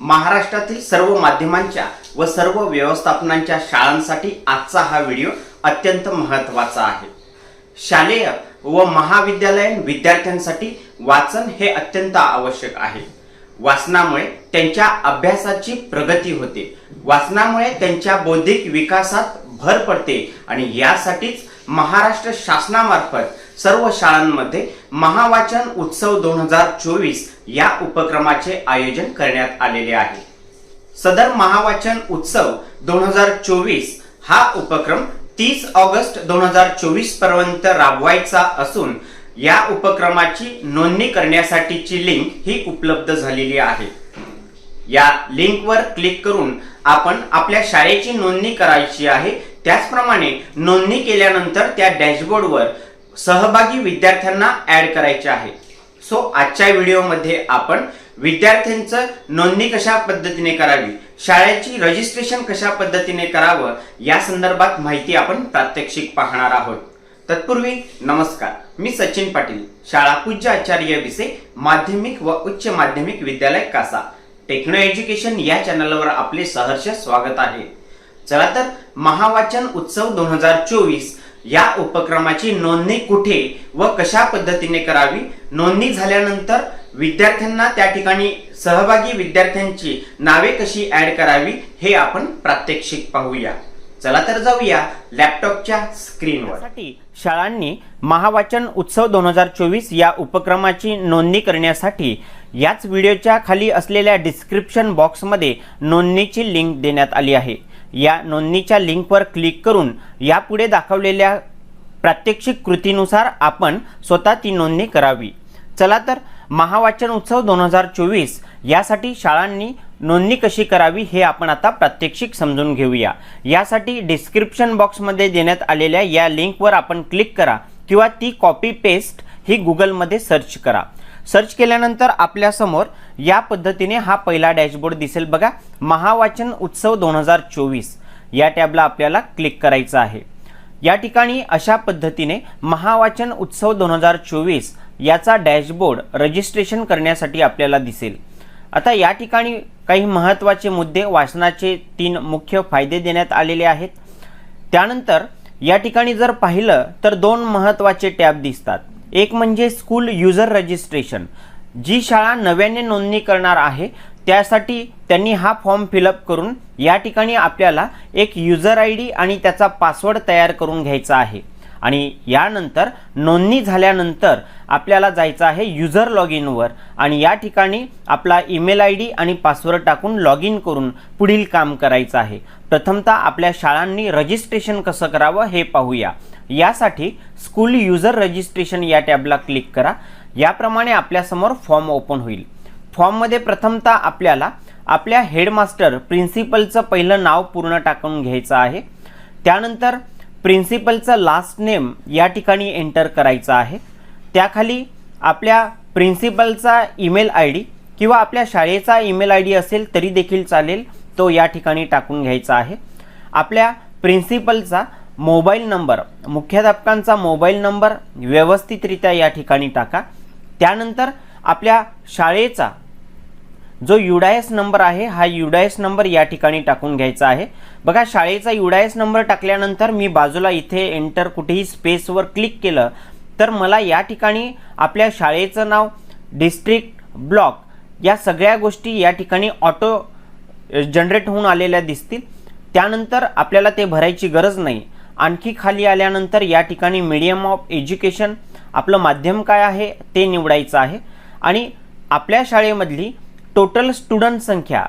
महाराष्ट्रातील सर्व माध्यमांच्या व सर्व व्यवस्थापनांच्या शाळांसाठी आजचा हा व्हिडिओ अत्यंत महत्त्वाचा आहे. शालेय व महाविद्यालयीन विद्यार्थ्यांसाठी वाचन हे अत्यंत आवश्यक आहे. वाचनामुळे त्यांच्या अभ्यासाची प्रगती होते. वाचनामुळे त्यांच्या बौद्धिक विकासात भर पडते आणि यासाठीच महाराष्ट्र शासनामार्फत सर्व शाळांमध्ये महावाचन उत्सव दोन हजार चोवीस या उपक्रमाचे आयोजन करण्यात आलेले आहे. सदर महावाचन उत्सव दोन हजार चोवीस हा उपक्रम तीस ऑगस्ट दोन हजार चोवीसपर्यंत राबवायचा असून या उपक्रमाची नोंदणी करण्यासाठीची लिंक ही उपलब्ध झालेली आहे. या लिंकवर क्लिक करून आपण आपल्या शाळेची नोंदणी करायची आहे त्याचप्रमाणे नोंदणी केल्यानंतर त्या डॅशबोर्डवर सहभागी विद्यार्थ्यांना ऍड करायचे आहे. सो आजच्या व्हिडिओमध्ये आपण विद्यार्थ्यांचं नोंदणी कशा पद्धतीने करावी शाळेची रजिस्ट्रेशन कशा पद्धतीने करावं या संदर्भात माहिती आपण प्रात्यक्षिक पाहणार आहोत. तत्पूर्वी नमस्कार मी सचिन पाटील शाळा पूज्य आचार्य विसे माध्यमिक व उच्च माध्यमिक विद्यालय कासा. टेक्नो एज्युकेशन या चॅनलवर आपले सहर्ष स्वागत आहे. चला तर महावाचन उत्सव दोन हजार चोवीस या उपक्रमाची नोंदणी कुठे व कशा पद्धतीने करावी? नोंदणी झाल्यानंतर विद्यार्थ्यांना त्या ठिकाणी सहभागी विद्यार्थ्यांची नावे कशी ऍड करावी हे आपण प्रात्यक्षिक पाहूया. चला तर जाऊया लॅपटॉपच्या स्क्रीनवर. शाळांनी महावाचन उत्सव दोन हजार चोवीस या उपक्रमाची नोंदणी करण्यासाठी याच व्हिडिओच्या खाली असलेल्या डिस्क्रिप्शन बॉक्समध्ये नोंदणीची लिंक देण्यात आली आहे. या नोंदणीच्या लिंकवर क्लिक करून यापुढे दाखवलेल्या प्रात्यक्षिक कृतीनुसार आपण स्वतः ती नोंदणी करावी. चला तर महावाचन उत्सव दोन हजार चोवीस यासाठी शाळांनी नोंदणी कशी करावी हे आपण आता प्रात्यक्षिक समजून घेऊया. यासाठी डिस्क्रिप्शन बॉक्समध्ये देण्यात आलेल्या या लिंकवर आपण क्लिक करा किंवा ती कॉपी पेस्ट ही गुगलमध्ये सर्च करा. सर्च केल्यानंतर आपल्यासमोर या पद्धतीने हा पहिला डॅशबोर्ड दिसेल बघा. महावाचन उत्सव दोन हजार चोवीस. या टॅबला आपल्याला क्लिक करायचं आहे. या ठिकाणी अशा पद्धतीने महावाचन उत्सव दोन हजार चोवीस याचा डॅशबोर्ड रजिस्ट्रेशन करण्यासाठी आपल्याला दिसेल. आता या ठिकाणी काही महत्त्वाचे मुद्दे वाचनाचे तीन मुख्य फायदे देण्यात आलेले आहेत. त्यानंतर या ठिकाणी जर पाहिलं तर दोन महत्त्वाचे टॅब दिसतात. एक म्हणजे स्कूल युजर रजिस्ट्रेशन जी शाळा नव्याने नोंदणी करणार आहे त्यासाठी त्यांनी हा फॉर्म फिलअप करून या ठिकाणी आपल्याला एक युजर आय डी आणि त्याचा पासवर्ड तयार करून घ्यायचा आहे. आणि यानंतर नोंदणी झाल्यानंतर आपल्याला जायचं आहे युजर लॉग इनवर आणि या ठिकाणी आपला ईमेल आय डी आणि पासवर्ड टाकून लॉग इन करून पुढील काम करायचं आहे. प्रथमतः आपल्या शाळांनी रजिस्ट्रेशन कसं करावं हे पाहूया. यासाठी स्कूल युजर रजिस्ट्रेशन या टॅबला क्लिक करा. याप्रमाणे आपल्यासमोर फॉर्म ओपन होईल. फॉर्ममध्ये प्रथमतः आपल्याला आपल्या हेडमास्टर प्रिन्सिपलचं पहिलं नाव पूर्ण टाकून घ्यायचं आहे. त्यानंतर प्रिन्सिपलचा लास्ट नेम या ठिकाणी एंटर करायचा आहे. त्याखाली आपल्या प्रिन्सिपलचा ईमेल आय डी किंवा आपल्या शाळेचा ईमेल आय डी असेल तरी देखील चालेल तो या ठिकाणी टाकून घ्यायचा आहे. आपल्या प्रिन्सिपलचा मोबाईल नंबर मुख्याध्यापकांचा मोबाईल नंबर व्यवस्थितरित्या या ठिकाणी टाका. त्यानंतर आपल्या शाळेचा जो युडायस नंबर आहे हा युडायस नंबर या ठिकाणी टाकून घ्यायचा आहे. बघा शाळेचा युडायस नंबर टाकल्यानंतर मी बाजूला इथे एंटर कुठेही स्पेसवर क्लिक केलं तर मला या ठिकाणी आपल्या शाळेचं नाव डिस्ट्रिक्ट ब्लॉक या सगळ्या गोष्टी या ठिकाणी ऑटो जनरेट होऊन आलेल्या दिसतील. त्यानंतर आपल्याला ते भरायची गरज नाही. आणखी खाली आल्यानंतर या ठिकाणी मीडियम ऑफ एज्युकेशन आपलं माध्यम काय आहे ते निवडायचं आहे. आणि आपल्या शाळेमधली टोटल स्टुडंट संख्या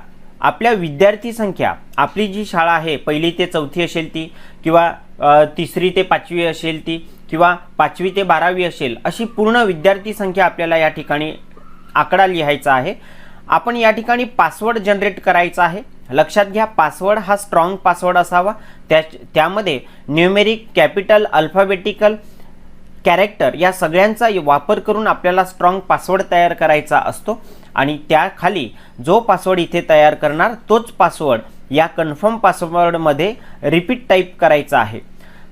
आपल्या विद्यार्थी संख्या आपली जी शाळा आहे पहिली ते चौथी असेल ती किंवा तिसरी ते पाचवी असेल ती किंवा पाचवी ते बारावी असेल अशी पूर्ण विद्यार्थी संख्या आपल्याला या ठिकाणी आकडा लिहायचा आहे. आपण या ठिकाणी पासवर्ड जनरेट करायचा आहे. लक्षात घ्या पासवर्ड हा स्ट्रॉंग पासवर्ड असावा. त्या त्यामध्ये न्यूमेरिक कॅपिटल अल्फाबेटिकल कॅरेक्टर या सगळ्यांचा वापर करून आपल्याला स्ट्रॉंग पासवर्ड तयार करायचा असतो. आणि त्याखाली जो पासवर्ड इथे तयार करणार तोच पासवर्ड या कन्फर्म पासवर्डमध्ये रिपीट टाईप करायचा आहे.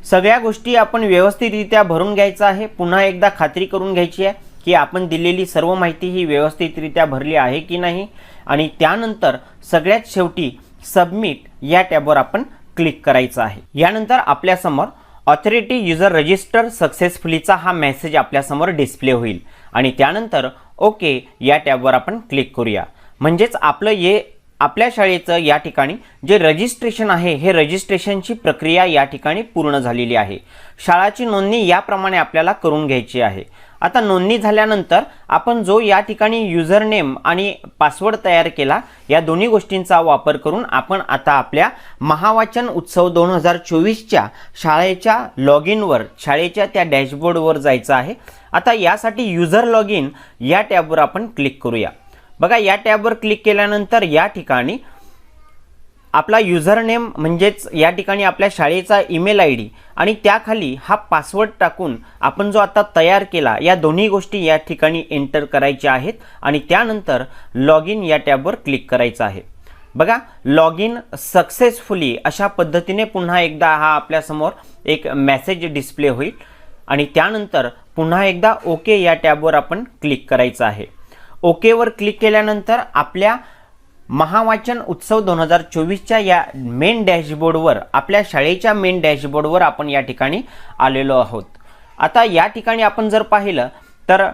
सगळ्या गोष्टी आपण व्यवस्थितरित्या भरून घ्यायचं आहे. पुन्हा एकदा खात्री करून घ्यायची आहे की आपण दिलेली सर्व माहिती ही व्यवस्थितरित्या भरली आहे की नाही. आणि त्यानंतर सगळ्यात शेवटी सबमिट या टॅबवर आपण क्लिक करायचं आहे. यानंतर आपल्यासमोर ऑथॉरिटी युजर रजिस्टर सक्सेसफुलीचा हा मेसेज आपल्यासमोर डिस्प्ले होईल. आणि त्यानंतर ओके या टॅबवर आपण क्लिक करूया. म्हणजेच आपलं ये आपल्या शाळेचं या ठिकाणी जे रजिस्ट्रेशन आहे हे रजिस्ट्रेशनची प्रक्रिया या ठिकाणी पूर्ण झालेली आहे. शाळाची नोंदणी याप्रमाणे आपल्याला करून घ्यायची आहे. आता नोंदणी झाल्यानंतर आपण जो या ठिकाणी युजर नेम आणि पासवर्ड तयार केला या दोन्ही गोष्टींचा वापर करून आपण आता आपल्या महावाचन उत्सव दोन हजार चोवीसच्या शाळेच्या लॉग इनवर शाळेच्या त्या डॅशबोर्डवर जायचं आहे. आता यासाठी युजर लॉग इन या टॅबवर आपण क्लिक करूया. बघा या टॅबवर क्लिक केल्यानंतर या ठिकाणी आपला युझर नेम म्हणजेच या ठिकाणी आपल्या शाळेचा ईमेल आय डी आणि त्याखाली हा पासवर्ड टाकून आपण जो आता तयार केला या दोन्ही गोष्टी या ठिकाणी एंटर करायच्या आहेत आणि त्यानंतर लॉग इन या टॅबवर क्लिक करायचं आहे. बघा लॉग इन सक्सेसफुली अशा पद्धतीने पुन्हा एकदा हा आपल्यासमोर एक मेसेज डिस्प्ले होईल आणि त्यानंतर पुन्हा एकदा ओके या टॅबवर आपण क्लिक करायचं आहे. ओकेवर क्लिक केल्यानंतर आपल्या महावाचन उत्सव दोन हजार चोवीसच्या या मेन डॅशबोर्डवर आपल्या शाळेच्या मेन डॅशबोर्डवर आपण या ठिकाणी आलेलो आहोत. आता या ठिकाणी आपण जर पाहिलं तर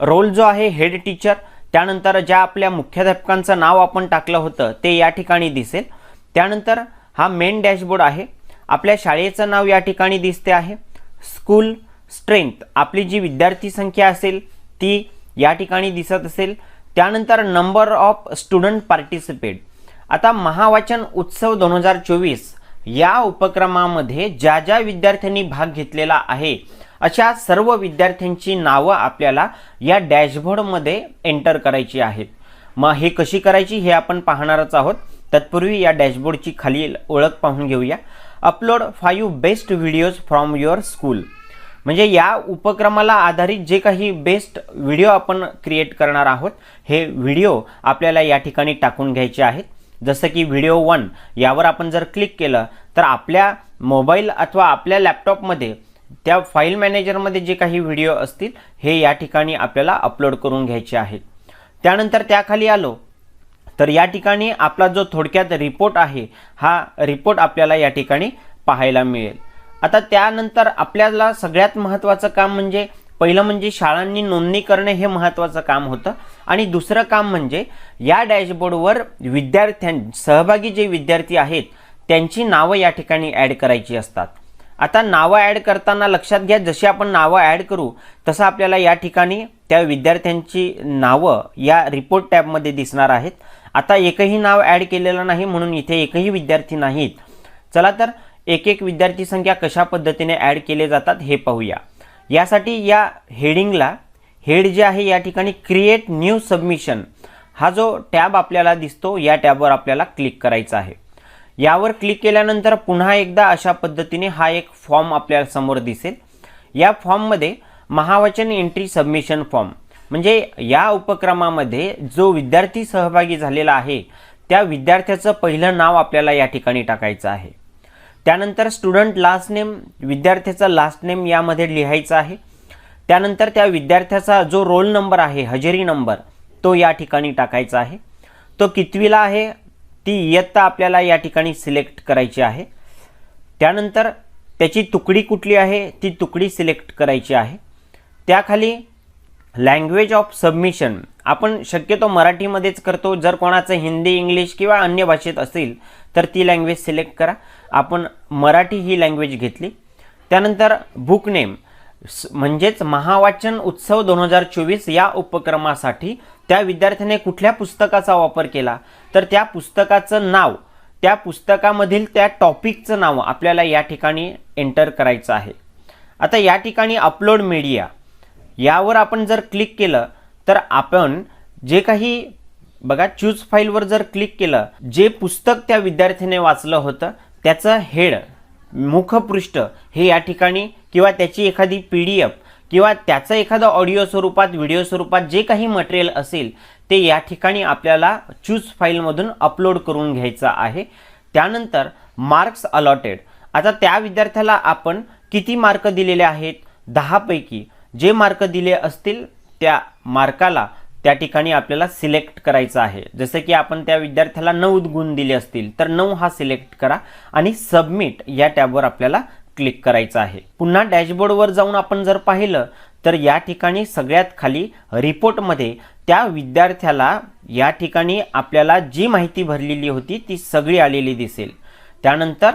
रोल जो आहे हेड टीचर त्यानंतर ज्या आपल्या मुख्याध्यापकांचं नाव आपण टाकलं होतं ते या ठिकाणी दिसेल. त्यानंतर हा मेन डॅशबोर्ड आहे. आपल्या शाळेचं नाव या ठिकाणी दिसते आहे. स्कूल स्ट्रेंथ आपली जी विद्यार्थी संख्या असेल ती या ठिकाणी दिसत असेल. त्यानंतर नंबर ऑफ स्टुडंट पार्टिसिपेट आता महावाचन उत्सव दोन हजार चोवीस या उपक्रमामध्ये ज्या ज्या विद्यार्थ्यांनी भाग घेतलेला आहे अशा सर्व विद्यार्थ्यांची नावं आपल्याला या डॅशबोर्डमध्ये एंटर करायची आहेत. मग हे कशी करायची हे आपण पाहणारच आहोत. तत्पूर्वी या डॅशबोर्डची खाली ओळख पाहून घेऊया. Upload five best videos from your school म्हणजे या उपक्रमाला आधारित जे काही बेस्ट व्हिडिओ आपण क्रिएट करणार आहोत हे व्हिडिओ आपल्याला या ठिकाणी टाकून घ्यायचे आहेत. जसं की व्हिडिओ वन यावर आपण जर क्लिक केलं तर आपल्या मोबाईल अथवा आपल्या लॅपटॉपमध्ये त्या फाईल मॅनेजरमध्ये जे काही व्हिडिओ असतील हे या ठिकाणी आपल्याला अपलोड करून घ्यायचे आहेत. त्यानंतर त्याखाली आलो तर या ठिकाणी आपला जो थोडक्यात रिपोर्ट आहे हा रिपोर्ट आपल्याला या ठिकाणी पाहायला मिळेल. आता त्यानंतर आपल्याला सगळ्यात महत्त्वाचं काम म्हणजे पहिलं म्हणजे शाळांनी नोंदणी करणे हे महत्त्वाचं काम होतं. आणि दुसरं काम म्हणजे या डॅशबोर्डवर विद्यार्थ्यां सहभागी जे विद्यार्थी आहेत त्यांची नावं या ठिकाणी ॲड करायची असतात. आता नावं ॲड करताना लक्षात घ्या जशी आपण नावं ॲड करू तसं आपल्याला या ठिकाणी त्या विद्यार्थ्यांची नावं या रिपोर्ट टॅबमध्ये दिसणार आहेत. आता एकही नाव ॲड केलेलं नाही म्हणून इथे एकही विद्यार्थी नाहीत. चला तर एक एक विद्यार्थी संख्या कशा पद्धतीने ॲड केले जातात हे पाहूया. यासाठी या हेडिंगला हेड जे आहे या ठिकाणी क्रिएट न्यू सबमिशन हा जो टॅब आपल्याला दिसतो या टॅबवर आपल्याला क्लिक करायचा आहे. यावर क्लिक केल्यानंतर पुन्हा एकदा अशा पद्धतीने हा एक फॉर्म आपल्यासमोर दिसेल. या फॉर्ममध्ये महावचन एंट्री सबमिशन फॉर्म म्हणजे या उपक्रमामध्ये जो विद्यार्थी सहभागी झालेला आहे त्या विद्यार्थ्याचं पहिलं नाव आपल्याला या ठिकाणी टाकायचं आहे. त्यानंतर स्टुडंट लास्ट नेम विद्यार्थ्याचा लास्ट नेम यामध्ये लिहायचा आहे. त्यानंतर त्या विद्यार्थ्याचा जो रोल नंबर आहे हजेरी नंबर तो या ठिकाणी टाकायचा आहे. तो कितवीला आहे ती इयत्ता आपल्याला या ठिकाणी सिलेक्ट करायची आहे. त्यानंतर त्याची तुकडी कुठली आहे ती तुकडी सिलेक्ट करायची आहे. त्याखाली लँग्वेज ऑफ सबमिशन आपण शक्यतो मराठीमध्येच करतो. जर कोणाचं हिंदी इंग्लिश किंवा अन्य भाषेत असेल तर ती लँग्वेज सिलेक्ट करा. आपण मराठी ही लँग्वेज घेतली. त्यानंतर बुक नेम म्हणजेच महावाचन उत्सव दोन हजार चोवीस या उपक्रमासाठी त्या विद्यार्थ्याने कुठल्या पुस्तकाचा वापर केला? तर त्या पुस्तकाचं नाव त्या पुस्तकामधील त्या टॉपिकचं नाव आपल्याला या ठिकाणी एंटर करायचं आहे. आता या ठिकाणी अपलोड मीडिया यावर आपण जर क्लिक केलं तर आपण जे काही बघा चूज फाईलवर जर क्लिक केलं जे पुस्तक त्या विद्यार्थ्याने वाचलं होतं त्याचं हेड मुखपृष्ठ हे या ठिकाणी किंवा त्याची एखादी पी डी एफ किंवा त्याचं एखादं ऑडिओ स्वरूपात व्हिडिओ स्वरूपात जे काही मटेरियल असेल ते या ठिकाणी आपल्याला चूज फाईलमधून अपलोड करून घ्यायचं आहे. त्यानंतर मार्क्स अलॉटेड आता त्या विद्यार्थ्याला आपण किती मार्क दिलेले आहेत? दहापैकी जे मार्क दिले असतील त्या मार्काला त्या ठिकाणी आपल्याला सिलेक्ट करायचं आहे. जसं की आपण त्या विद्यार्थ्याला नऊ गुण दिले असतील तर नऊ हा सिलेक्ट करा आणि सबमिट या टॅबवर आपल्याला क्लिक करायचं आहे. पुन्हा डॅशबोर्डवर जाऊन आपण जर पाहिलं तर या ठिकाणी सगळ्यात खाली रिपोर्टमध्ये त्या विद्यार्थ्याला या ठिकाणी आपल्याला जी माहिती भरलेली होती ती सगळी आलेली दिसेल. त्यानंतर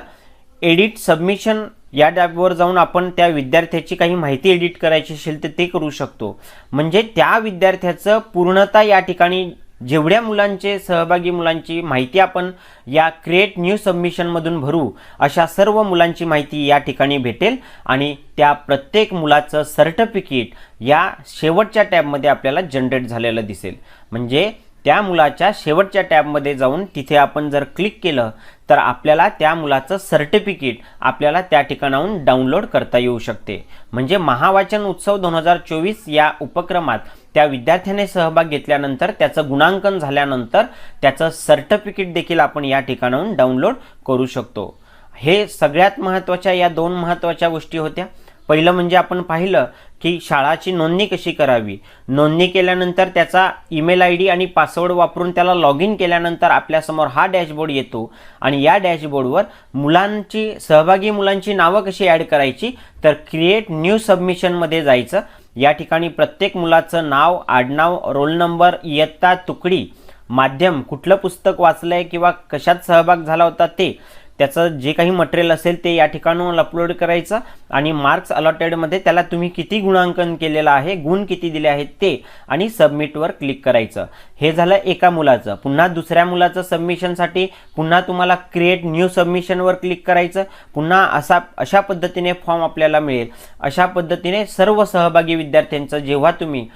एडिट सबमिशन या टॅबवर जाऊन आपण त्या विद्यार्थ्याची काही माहिती एडिट करायची असेल तर ते करू शकतो. म्हणजे त्या विद्यार्थ्याचं पूर्णतः या ठिकाणी जेवढ्या मुलांचे सहभागी मुलांची माहिती आपण या क्रिएट न्यू सबमिशनमधून भरू अशा सर्व मुलांची माहिती या ठिकाणी भेटेल आणि त्या प्रत्येक मुलाचं सर्टिफिकेट या शेवटच्या टॅबमध्ये आपल्याला जनरेट झालेलं दिसेल. म्हणजे त्या मुलाच्या शेवटच्या टॅबमध्ये जाऊन तिथे आपण जर क्लिक केलं तर आपल्याला त्या मुलाचं सर्टिफिकेट आपल्याला त्या ठिकाणाहून डाउनलोड करता येऊ शकते. म्हणजे महावाचन उत्सव दोन हजार चोवीस या उपक्रमात त्या विद्यार्थ्याने सहभाग घेतल्यानंतर त्याचं गुणांकन झाल्यानंतर त्याचं सर्टिफिकेट देखील आपण या ठिकाणाहून डाउनलोड करू शकतो. हे सगळ्यात महत्त्वाच्या या दोन महत्त्वाच्या गोष्टी होत्या. पहिलं म्हणजे आपण पाहिलं की शाळाची नोंदणी कशी करावी? नोंदणी केल्यानंतर त्याचा ईमेल आय डी आणि पासवर्ड वापरून त्याला लॉग इन केल्यानंतर आपल्यासमोर हा डॅशबोर्ड येतो. आणि या डॅशबोर्डवर मुलांची सहभागी मुलांची नावं कशी ॲड करायची? तर क्रिएट न्यू सबमिशनमध्ये जायचं. या ठिकाणी प्रत्येक मुलाचं नाव आडनाव रोल नंबर इयत्ता तुकडी माध्यम कुठलं पुस्तक वाचलंय किंवा कशात सहभाग झाला होता ते त्याचं जे काही मटेरियल असेल ते या ठिकाणून अपलोड करायचं आणि मार्क्स अलॉटेडमध्ये त्याला तुम्ही किती गुणांकन केलेलं आहे गुण किती दिले आहेत ते आणि सबमिटवर क्लिक करायचं. हे झालं एका मुलाचं. पुन्हा दुसऱ्या मुलाचं सबमिशनसाठी पुन्हा तुम्हाला क्रिएट न्यू सबमिशनवर क्लिक करायचं. पुन्हा असा अशा पद्धतीने फॉर्म आपल्याला मिळेल. अशा पद्धतीने सर्व सहभागी विद्यार्थ्यांचं जेव्हा तुम्ही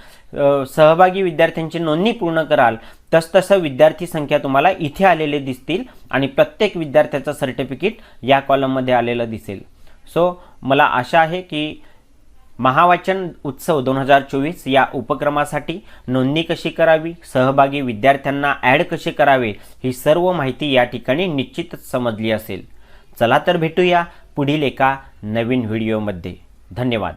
सहभागी विद्यार्थ्यांची नोंदणी पूर्ण कराल तसतसं विद्यार्थी संख्या तुम्हाला इथे आलेले दिसतील आणि प्रत्येक विद्यार्थ्याचं सर्टिफिकेट या कॉलममध्ये आलेलं दिसेल. सो मला आशा आहे की महावाचन उत्सव दोन हजार चोवीस या उपक्रमासाठी नोंदणी कशी करावी सहभागी विद्यार्थ्यांना ॲड कसे करावे ही सर्व माहिती या ठिकाणी निश्चितच समजली असेल. चला तर भेटूया पुढील एका नवीन व्हिडिओमध्ये धन्यवाद.